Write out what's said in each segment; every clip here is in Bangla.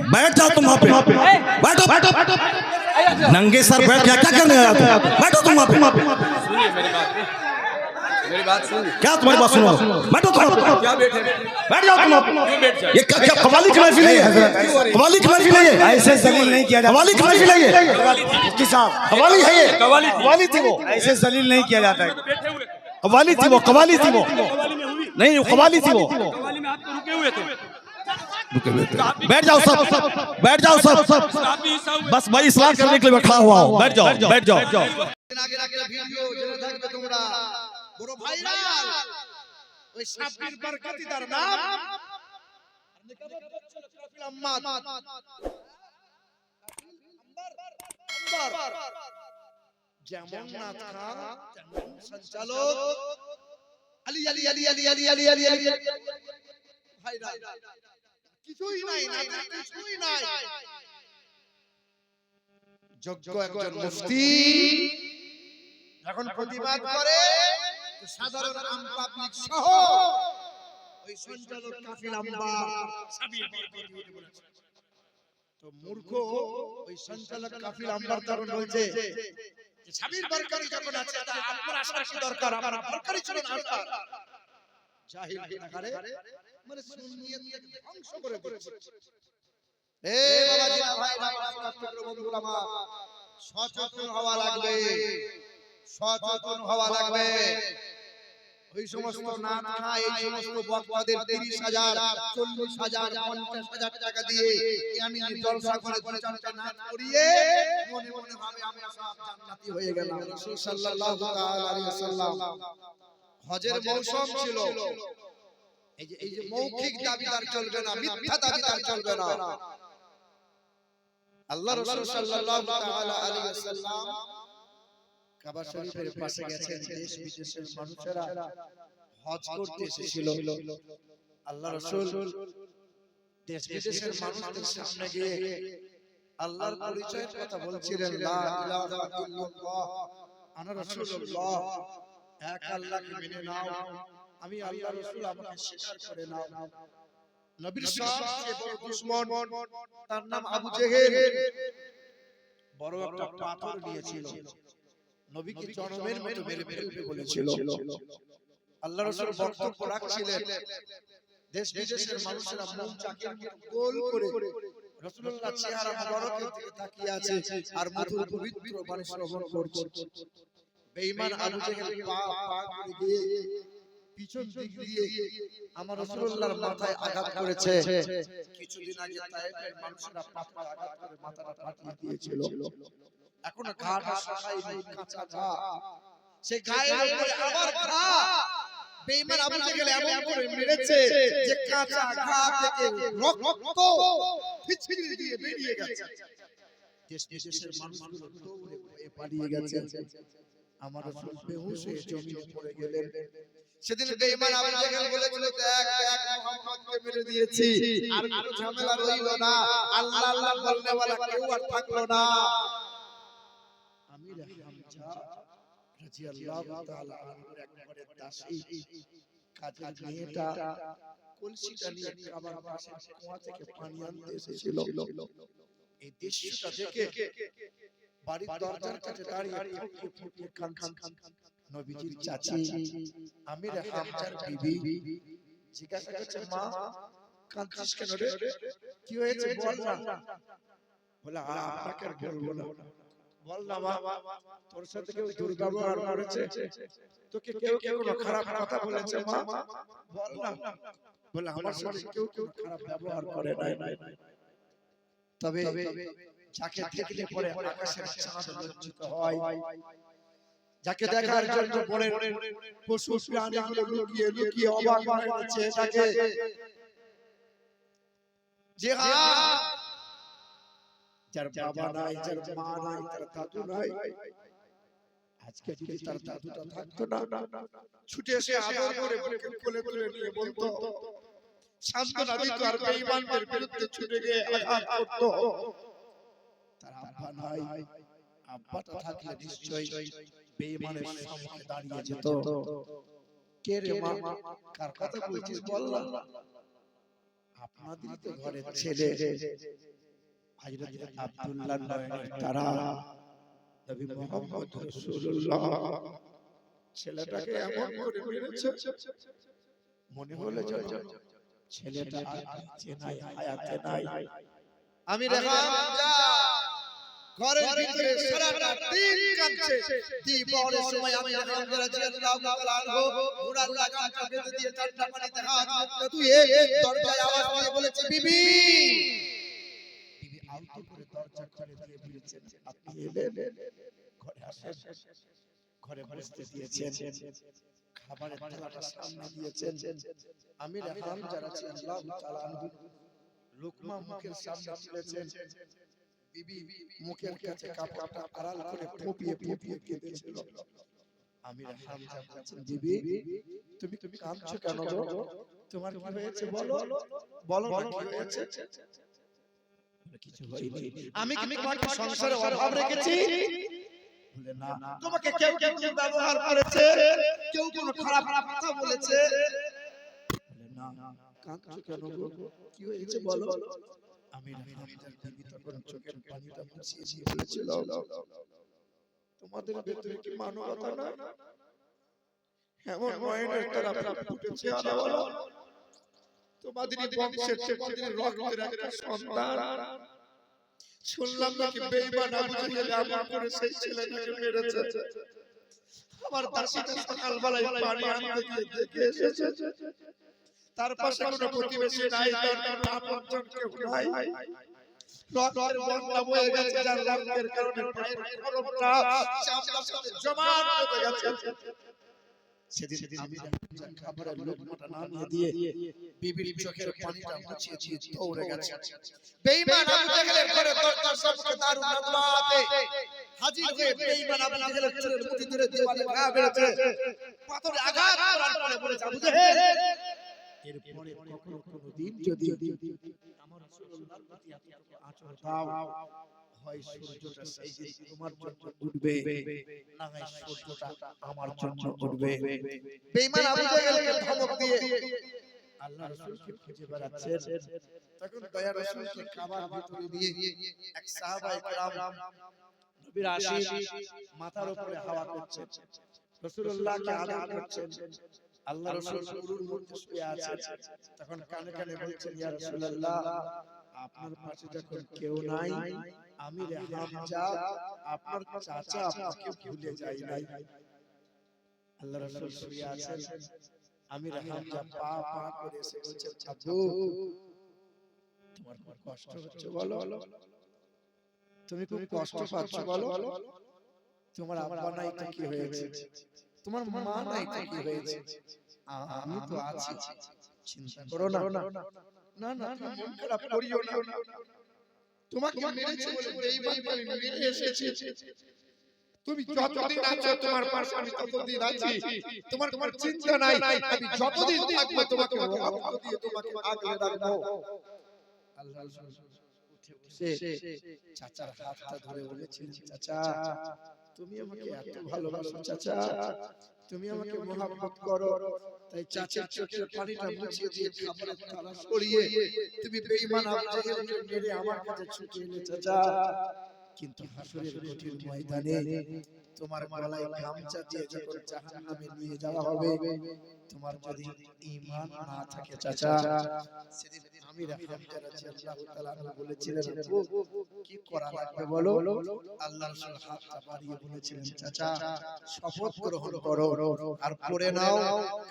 बैठ जाओ तुम वहाँ पे। बैठो। बैठो बैठो नंगे सर बैठ क्या क्या करने आया तुम? बैठो तुम वहाँ पे। सुनिए मेरी बात मेरी बात सुनिए क्या तुम्हारी बात सुनो? बैठो तुम क्या बैठे बैठ जाओ तुम ये क्या क्या कवाली की महफिल है? कवाली की महफिल है? ऐसे जलील नहीं किया जाता कवाली की महफिल है? ये साहब कवाली है ये। कवाली थी। वो। ऐसे जलील नहीं किया जाता है। कवाली थी वो कवाली थी वो। नहीं कवाली थी वो। कवाली में आप तो रुके हुए थे। बैठ जाओ सब बैठ जाओ सब सब आप भी हिस्सा हुए बस भाई इस्लाम करने के लिए बैठा हुआ हूँ बैठ जाओ बैठ जाओ আগে একটা ভিডিও জেনে থাকবে তোমরা বড় ভাইরাল ওই সাব্বির বরকতি তার নাম আম্মাদ যেমন নাথ খান তেমন সঞ্চালক আলী আলী আলী আলী আলী আলী আলী আলী ভাইরাল কিছুই নাই কিছুই নাই। যোগ্য একজন মুফতি। যখন প্রতিবাদ করে তো সাধারণ আম পাবলিক সহ ওই সঞ্চালক কাফিল সাবির বলেছে। তো মূর্খ ওই সঞ্চালক কাফিল আম্বার তখন বলছে যে সাবির যখন আছে আপনার আসার দরকার? আমার বরকতি ছিল না জাহিল গুনাহগারে মানে সুন্নিয়তকে ধ্বংস করে দিচ্ছে এ বাবাজি ভাই ভাই রাষ্ট্রপতি বন্ধুরা আমার সচেতন হওয়া লাগবে। সচেতন হওয়া লাগবে। ওই সমস্ত এই সমস্ত বক্তাদের তিরিশ হাজার চল্লিশ হাজার পঞ্চাশ হাজার টাকা দিয়ে আমি জলসা করে চারটা নাচ করিয়ে মনে মনে ভাবে আমরা সব জান্নাতি হয়ে গেলাম। রাসূল সাল্লাল্লাহু তাআলা আলাইহি ওয়াসাল্লাম। হজের মৌসুম ছিল। এই যে এই যে মৌখিক দাবিদার চলবে না মিথ্যা দাবিদার চলবে না। আল্লাহ রাসূল সাল্লাল্লাহু তাআলা আলাইহি ওয়াসাল্লাম কাবা শরীফের পাশে গেছেন দেশ বিদেশের মানুষেরা হজ করতে এসেছিল। আল্লাহ রাসূল দেশ বিদেশের মানুষদের সামনে গিয়ে আল্লাহর পরিচয়ের কথা বলছিলেন লা ইলাহা ইল্লাল্লাহ আনা রাসূলুল্লাহ এক আল্লাহকে মেনে নাও আমি আল্লাহ রাসূল আমাকে স্বীকার করে নাও। নবীর সবচেয়ে বড় দুশমন। তার নাম আবু জেহেল। বড় একটা পাথর নিয়েছিল নবীকে জনমের মতো মেরে ফেলবে বলেছিল। আল্লাহ রাসূল বক্তব্য রাখছিলেন দেশ বিদেশের মানুষেরা মুখ চাকির গোল করে রাসূলুল্লাহ চেহারা মুবারকের দিকে তাকিয়ে আছে আর মধুর পবিত্র বাণী শ্রবণ করছে। বেঈমান আবু জেহেল পা পা করে দিয়ে পিছন দিক দিয়ে আমার রাসূলুল্লাহর মাথায় আঘাত করেছে। কিছুদিন আগে তায়েফের মানুষেরা পাথর আঘাত করে মাথাটা ফাটিয়ে দিয়েছিল। এখন ঘাটা শুকায়নি কাঁচা ঘা। সে গায়ের উপরে আবার ঘা। বেঈমান আবু জেহেল এমন করে মেরেছে যে কাঁচা ঘা থেকে রক্ত ফিচকিরি দিয়ে বেরিয়ে গেছে। দেশ বিদেশের মানুষগুলো দৌড়ে পালিয়ে গেছে। আমার রাসূল বেহুশ হয়ে জমিনে পড়ে গেলেন। সেদিন বেঈমান আবু জেহেল বলেছিল দেখ দেখ মুহাম্মদকে মেরে দিয়েছি আর কোনো ঝামেলা রইল না আল্লাহ আল্লাহ বলনে वाला কেউ আর থাকল না আমির হামজা রাদিয়াল্লাহু তাআলা আনহুর একবারে দাসী কাজের মেয়েটা কলসিটা নিয়ে কাবার পাশে কুয়া থেকে পানি আনতে এসেছিল এই দৃশ্যটা দেখে বাড়ির দরজার কাছে দাঁড়িয়ে ফুটে ফুটে কান কান কান নবীজির চাচি। আমির হামজার বিবি জিজ্ঞাসা করছে মা কাঁদছিস কেন রে? কি হয়েছে? বল না। বলে "আ, আপনাকে আর বলব না। বল না মা তোর সাথে কেউ দুর্ব্যবহার করেছে? তোকে কেউ কেউ কোনো খারাপ কথা বলেছে মা? বল না। বলে আমার সাথে কেউ কেউ খারাপ ব্যবহার করে নাই। তবে যাকে দেখলে পরে আকাশের চাঁদ লজ্জিত হয়। যাকে দেখার জন্য বনের পশু প্রাণীগুলো লুকিয়ে লুকিয়ে অবাক হয়ে যাচ্ছে। তাকে যে যার বাবা নাই যার মা নাই তার দাদু নাই আজকে যদি তার দাদুটা থাকতো না ছুটে এসে আদর করে বুকে কোলে তুলে নিয়ে বলতো সান্ত্বনা দিত আর বেঈমানদের বিরুদ্ধে ছুটে গিয়ে আঘাত করতো তার আব্বা নাই আব্বাটা থাকলে নিশ্চয়ই বেঈমানের সম্মুখে দাঁড়িয়ে যেত। কে রে মা কার কথা বলছিস বল না। আপনাদেরই তো ঘরের ছেলে। হযরত আব্দুল্লাহ নয়নের তারা নবী মুহাম্মদ রাসূলুল্লাহ। ছেলেটাকে এমন করে মেরেছে। মনে হলো যেন ছেলেটা আর বেঁচে নাই হায়াতে নাই। আমি রেহান যা ঘরের ভিতরে সারাটা দিন কাঁদছে দ্বিপহরের সময় আমি রেহান রাদিয়াল্লাহু তাআলা ঘোড়ার লাগামটা বেঁধে দিয়ে ঠান্ডা পানিতে হাত মুখটা ধুয়ে দরজায় আওয়াজ দিয়ে বলেছে বিবি! করে দরজা খুলে দিয়ে বলেছেন আপনি এলেন ঘরে আসেন। ঘরে বসতে দিয়েছেন। খাবারের থালাটা সামনে দিয়েছেন। আমি রেহান যারা তাআলা লোকমা মুখের সামনে তুলেছেন বিবি মুখের কাছে কাপড়টা আড়াল করে ফুপিয়ে ফুপিয়ে কেঁদেছিল আমি হামজা বলছেন বিবি তুমি তুমি কাঁদছো কেন গো? তোমার কি হয়েছে বলো? বলো? না কি হয়েছে? কিছু হয়নি। আমি কি তোমার সংসারে অভাব রেখেছি? তোমাকে কেউ কেউ ব্যবহার করেছে? কেউ কোনো খারাপ খারাপ কথা বলেছে? না। কাঁদছো কেন গো? কি হয়েছে বলো? আমি হামজার বিবি তখন চোখের পানিটা মুছিয়ে দিয়ে বলেছিল তোমাদের ভেতরে কি মানবতা না? এমন ময়নের তারা ফুটেছে আলাওয়ালা তোমাদের বংশের তোমাদের রক্তের একটা সন্তান। শুনলাম নাকি বেঈমান আবু জাহেল করে সেই ছেলেটাকে মেরেছে। আমার দাসীটা সকালবেলায় পানি আনতে গিয়ে দেখে এসেছে। তার পাশে কোনো প্রতিবেশী নাই তার কোনো আপনজন কেউ নাই। রক্তের বন্যা বয়ে গেছে যার রক্তের কারণে পায়ের খরমটা চামড়ার সাথে জমাট বেঁধে গেছে। সেদিন আমি খাবারের লোকমাটা নামিয়ে দিয়ে বিবির চোখের পানিটা মুছিয়ে দিয়ে দৌড়ে গেছে। বেঈমান আবু জাহেলের ঘরে দরজার সামনে দারুণ নাদওয়াতে হাজির হয়ে বেঈমান আবু জাহেলের চুলের মুঠি ধরে দেওয়ালে ঘা বেড়েছে পাথরে আঘাত করার পরে বলেছে আবু জাহেল এরপরে কখনো কোনো দিন যদি আমার রাসূলুল্লাহর প্রতি এতটুকু আচর দাও। হয় সূর্যটা সেই দিন তোমার জন্য উঠবে না হয় সূর্যটা আমার জন্য উঠবে। বেঈমান আবু জাহেলকে ধমক দিয়ে আল্লাহ রাসূলকে খুঁজে বেড়াচ্ছেন। তখন দয়া রাসূলকে কাবার ভিতরে নিয়ে এক সাহাবায়ে কেরাম নবীর আশিক মাথার উপরে হাওয়া করছেন রাসূলুল্লাহকে আদর করছেন। আল্লাহ রাসূল গুরুর মধ্যে শুয়ে তখন কানে কানে বলছেন ইয়া রাসূলুল্লাহ আপনার পাশে যখন কেউ নাই আমি আপনার চাচা আপনাকে ভুলে যাই নাই। আল্লাহ রাসূল শুয়ে আছেন। আমি পা পা করে এসে আব্বু তোমার খুব কষ্ট হচ্ছে বলো। তুমি খুব কষ্ট পাচ্ছ বলো। তোমার আব্বা নাই তো কি হয়েছে? তোমার মা নাই তো কি হয়েছে আমি তো আছি। চিন্তা করো না। না। না তুমি মন খারাপ করিও না। তোমাকে মেরেছে বলে বেঈমানকে আমি মেরে এসেছি। তুমি যতদিন আছো তোমার পাশে আমি ততদিন আছি। তোমার তোমার চিন্তা নাই। আমি যতদিন থাকব তোমাকে রক্ত দিয়ে তোমাকে আগলে রাখব আল্লাহ উঠে বসে। চাচার হাতটা ধরে বলেছিলেন চাচা তুমি আমাকে এত ভালোবাসো চাচা। তুমি আমাকে মহাব্বত করো। তাই চাচার চোখের পানিটা মুছিয়ে দিয়ে খাবারের থালা সরিয়ে তুমি বেঈমান আবু জাহেলকে মেরে আমার কাছে ছুটে এলে চাচা। কিন্তু হাসরের কঠিন ময়দানে তোমার গলায় গামছা দিয়ে যখন জাহান্নামে নিয়ে যাওয়া হবে তোমার যদি ঈমান না থাকে চাচা। সেদিন আমি হামজা রাদিয়াল্লাহু তাআলা বলেছিলেন "ও, কি করা লাগবে বলো? আল্লাহ রাসূল হাতটা বাড়িয়ে বলেছিলেন চাচা শপথ গ্রহণ করো আর পড়ে নাও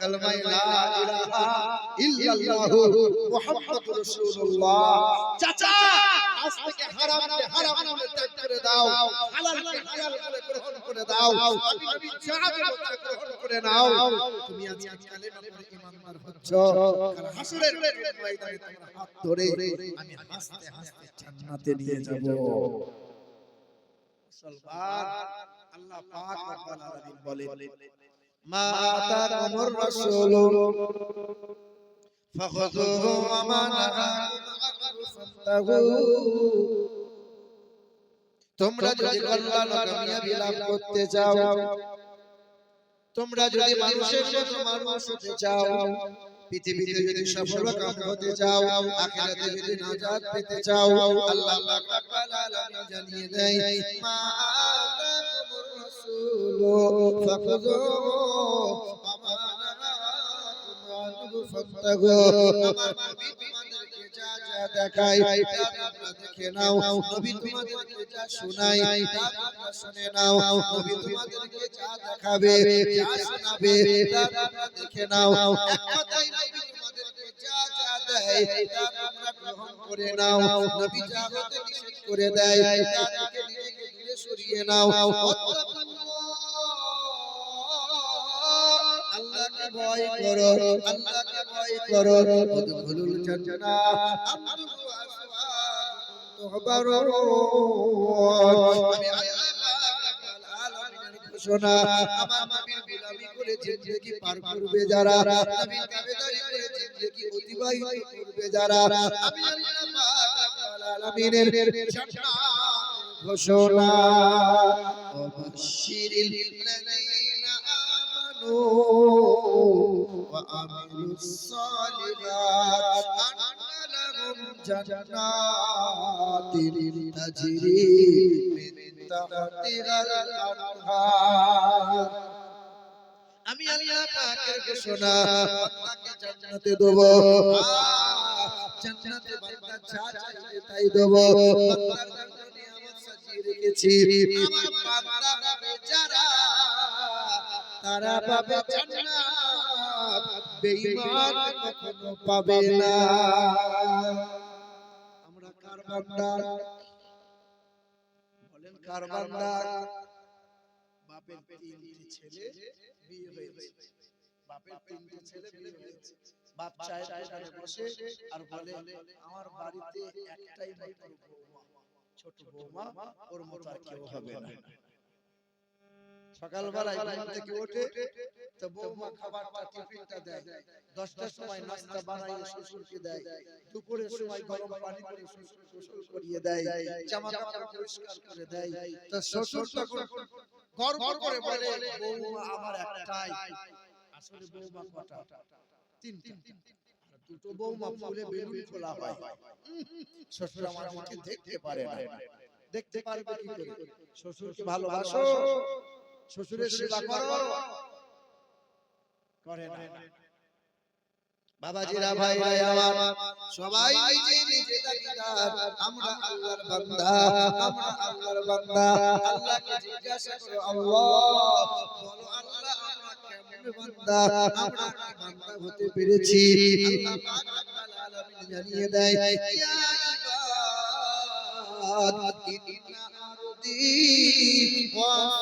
কালমায়ে লা ইলাহা ইল্লাল্লাহু মুহাম্মাদুর রাসূলুল্লাহ। চাচা আজ থেকে হারামকে হারাম বলে ত্যাগ করে দাও। হালালকে হালাল বলে গ্রহণ করে দাও। আমি নবী যা তা গ্রহণ করে নাও। তুমি আজকে কালেমা পড়ে ঈমানদার হচ্ছ। আর হাসরের ময়দানে তোমার হাত ধরে আমি হাসতে হাসতে জান্নাতে নিয়ে যাব। মুসলমান আল্লাহ পাক রব্বুল আলামিন বলেন মা আতাকুমুর রাসূল। আনহু ফান্তাহু তোমরা যদি কল্যাণ কামিয়াবি লাভ করতে চাও তোমরা যদি মানুষের মতো মানুষ হতে চাও পৃথিবীতে যদি সফল কাম হতে চাও আখিরাতে যদি নাজাত পেতে চাও আল্লাহ পাক রব্বুল আলামিন জানিয়ে দেয় মা আতাকুমুর রাসূলু ফাখুযুহু ওয়া নাহাকুম আনহু ফান্তাহু আমার দেখায় তা তোমরা দেখে নাও। নবী তোমাদেরকে যা শোনায়, তা তোমরা শুনে নাও। নবী তোমাদেরকে যা দেখাবে, যা শোনাবে, তা তোমরা দেখে নাও। এক কথায় নবী তোমাদেরকে যা যা দেয়, তা তোমরা করে দেয় সরিয়ে নাও। ভয় করো আল্লাহকে ভয় করো উদখুলুল জান্নাহ ঘোষণা আমার وعملوا الصالحات أن لهم جنات تجري من تحتها الأنهار আমি আল্লাহ পাকের ঘোষণা বান্দাকে জান্নাতে দেব জান্নাতে বান্দা যা চাইবে তাই দেব বান্দার জন্য নিয়ামত সাজিয়ে রেখেছি আমার বান্দা পাবে যারা তারা পাবে জান্নাত বেঈমান কখনো পাবে না। আমরা কার বলেন কার বাপের তিনটি ছেলে বিয়ে হয়েছে। বাপের তিনটি ছেলে বিয়ে হয়েছে। বাপ চায়ের দোকানে বসে আর বলে আমার বাড়িতে একটাই ছোট বৌমা ওর মতো আর কেউ হবে না। সকালবেলায় ঘুম থেকে ওঠে তো বৌমা খাবারটা টিফিনটা দেয়। দশটার সময় নাস্তা বানাইয়ে শ্বশুরকে দেয়। দুপুরের সময় গরম পানি করে শ্বশুর গোসল করিয়ে দেয়। জামা কাপড় পরিষ্কার করে দেয়। তো শ্বশুর তখন গর্ব করে বলে বৌমা আমার একটাই। আসলে বৌমা কটা? তিনটা। দুটো বৌমা ফুলে বেলুন খোলা হয়। শ্বশুর আমার মুখে দেখতে পারে না। দেখতে পারবে কি করে? শ্বশুরকে ভালোবাসো। শ্বশুরের সেবা করো। করে। না। বাবাজিরা ভাইরা আমার সবাই নিজে নিজে দাবিদার আমরা আল্লাহর বান্দা আমরা আল্লাহর বান্দা। আল্লাহকে জিজ্ঞাসা করো আল্লাহ বলো আল্লাহ আমরা কেমন বান্দা? আমরা কি বান্দা হতে পেরেছি? আল্লাহ পাক রব্বুল আলামিন জানিয়ে দেয় ইয়া ইবাদ ইন্না আরদি ওয়াসিআতুন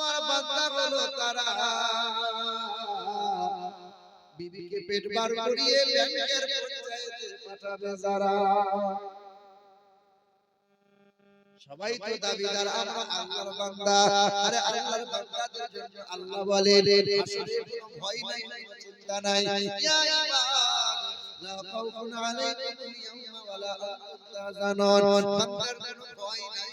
আমার বান্দা হলো তারা। বিবিকে পেট বার করিয়ে ব্যাংকের পঞ্চায়েতে পাঠাবে যারা। সবাই তো দাবিদার আমরা আল্লাহর বান্দা। আরে আল্লাহর বান্দাদের জন্য আল্লাহ বলেন আসলে কোনো ভয় নাই চিন্তা নাই। ইয়া ইবাদ লা খাউফুন আলাইকুম ইয়াওমা ওয়ালা আনতুম তাহজানুন। বান্দার কোনো ভয় নাই।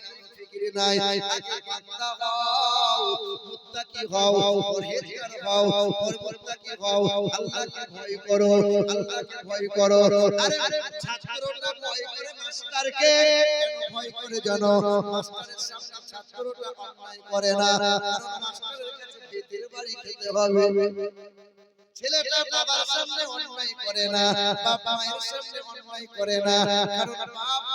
কোনো নাই আগে বান্দা হও মুত্তাকি হও, পরহেজগার হও পরবর্তী হও, আল্লাহকে ভয় করো, আল্লাহকে ভয় করো। আরে ছাত্রটা ভয় করে মাস্টারকে ভয় করে জানো? মাস্টারের সামনে ছাত্রটা অন্যায় করে না, কারণ মাস্টারের কাছে বেতের বাড়ি খেতে হবে। ছেলেটা বাবার সামনে অন্যায় করে না বাপ মায়ের সামনে অন্যায় করে না, কারণ বাপ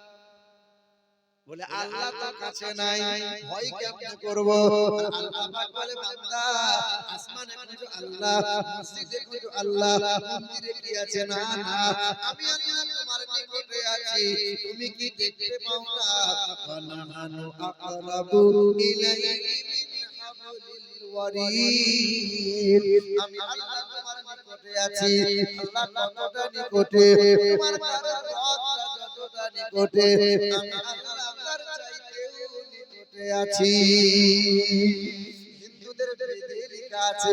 বলে আল্লাহ তো কাছে নাই ভয় কেমনে করব? আল্লাহ পাক বলে বান্দা আসমানে খুঁজো আল্লাহ মসজিদে খুঁজো আল্লাহ মন্দিরে কি আছে? না না আমি আল্লাহ তোমার নিকটে আছি। তুমি কি দেখতে পাও না? ওয়ানাহানু আকরাবু ইলাইহি মিন হাবলিল ওয়ারিদ। আমি আল্লাহ তোমার নিকটে আছি। আল্লাহ কতটা নিকটে? তোমার কারণ যতটা নিকটে? আমি আল্লাহ নিকটে? আছি। হিন্দুদের কাছে